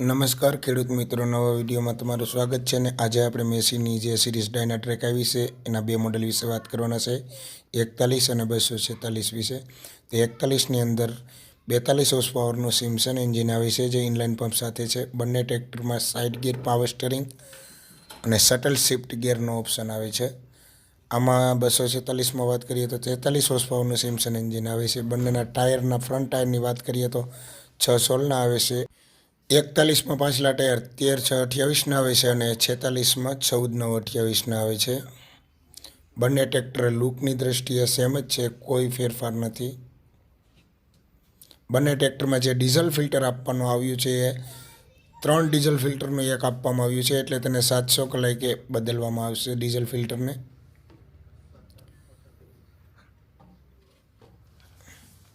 નમસ્કાર, ખેડૂત મિત્રો, નવા વિડીયોમાં તમારું સ્વાગત છે અને આજે આપણે મેસીની જે સિરીઝ ડાયના ટ્રેક આવી છે, એના બે મોડલ વિશે વાત કરવાના છે. એકતાલીસ અને બસો છેતાલીસ વિશે. તો એકતાલીસની અંદર બેતાલીસ હોર્સ પાવરનું સિમસન એન્જિન આવે છે, જે ઇનલાઇન પંપ સાથે છે. બંને ટ્રેક્ટરમાં સાઇડ ગિયર પાવર સ્ટરિંગ અને શટલ શિફ્ટ ગિયરનો ઓપ્શન આવે છે. આમાં બસો છેતાલીસમાં વાત કરીએ તો તેતાલીસ હોર્સ પાવરનું સિમસન એન્જિન આવે છે. બંનેના ટાયરના ફ્રન્ટ ટાયરની વાત કરીએ તો છ સોલના આવે છે. એકતાલીસમાં પાછલા ટાયર તેર છ અઠ્યાવીસના આવે છે અને છેતાલીસમાં ચૌદ નવ અઠ્યાવીસના આવે છે. બંને ટ્રેક્ટર લૂકની દ્રષ્ટિએ સેમ જ છે, કોઈ ફેરફાર નથી. બંને ટ્રેક્ટરમાં જે ડીઝલ ફિલ્ટર આપવાનું આવ્યું છે, એ ત્રણ ડીઝલ ફિલ્ટરનું એક આપવામાં આવ્યું છે, એટલે તેને સાતસો કલાકે બદલવામાં આવશે ડીઝલ ફિલ્ટરને.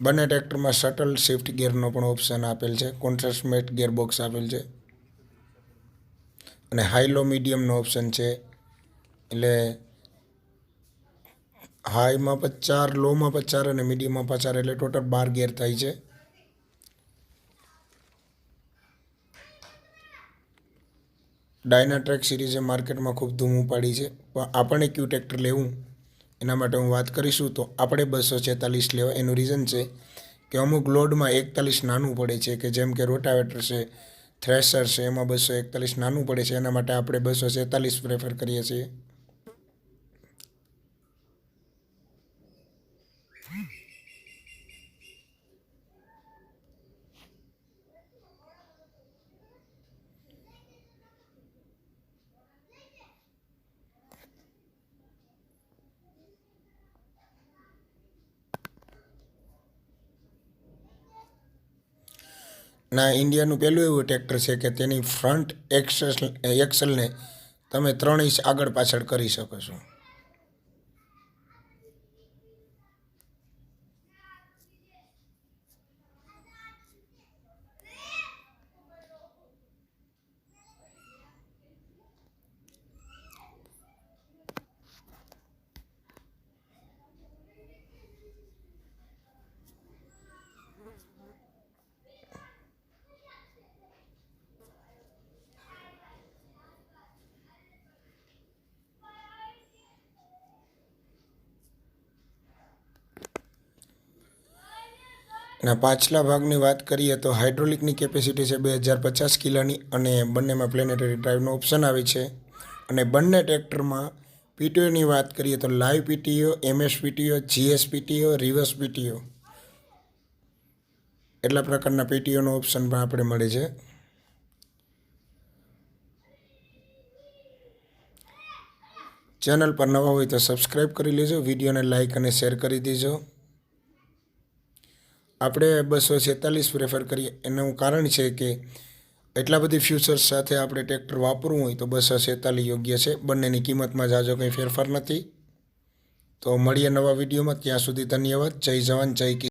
બંને ટ્રેક્ટરમાં શટલ શિફ્ટ ગિયરનો પણ ઓપ્શન આપેલ છે. કોન્ટ્રાસ્ટમેટ ગિયરબોક્સ આપેલ છે. અને હાઈલો મીડિયમનો ઓપ્શન છે. એટલે હાઈમાં પચાર લોમાં પચાર અને મીડિયમમાં પચાર એટલે ટોટલ બાર ગિયર થાય છે. ડાયના ટ્રેક સિરીઝે માર્કેટમાં ખૂબ ધૂમ ઉપાડી છે. પણ આપણે ક્યુ ટ્રેક્ટર લેવું? એના માટે હું વાત કરીશું તો આપણે બસો છેતાલીસ લેવા એનું રીઝન છે કે અમુક લોડમાં એકતાલીસ નાનું પડે છે કે જેમ કે રોટાવેટર છે થ્રેશર છે, એમાં બસો એકતાલીસ નાનું પડે છે. એના માટે આપણે બસો છેતાલીસ પ્રેફર કરીએ છીએ. ના, ઇન્ડિયાનું પહેલું એવું ટ્રેક્ટર છે કે તેની ફ્રન્ટ એક્સેસ એક્સલને તમે ત્રણ ઇંચ આગળ પાછળ કરી શકો છો. ના, પાછલા ભાગની વાત કરીએ તો હાઇડ્રોલિકની કેપેસિટી છે બે હજાર પચાસ કિલોની અને બંનેમાં પ્લેનેટરી ડ્રાઈવનો ઓપ્શન આવે છે. અને બંને ટ્રેક્ટરમાં પીટીઓની વાત કરીએ તો live PTO, MS PTO, GS PTO, reverse PTO. એટલા પ્રકારના પીટીઓનો ઓપ્શન પણ આપણે મળે છે. ચેનલ પર નવા હોય તો સબસ્ક્રાઈબ કરી લેજો, વિડીયોને લાઇક અને શેર કરી દેજો. આપણે બસો છેતાલીસ પ્રેફર કરીએ. એનું કારણ છે કે એટલા બધી ફ્યુચર્સ સાથે આપણે ટ્રેક્ટર વાપરવું હોય તો બસો છેતાલીસ યોગ્ય છે. બંનેની કિંમતમાં જાજો કંઈ ફેરફાર નથી. તો મળીએ નવા વિડીયોમાં ત્યાં સુધી ધન્યવાદ. જય જવાન, જય કિસાન.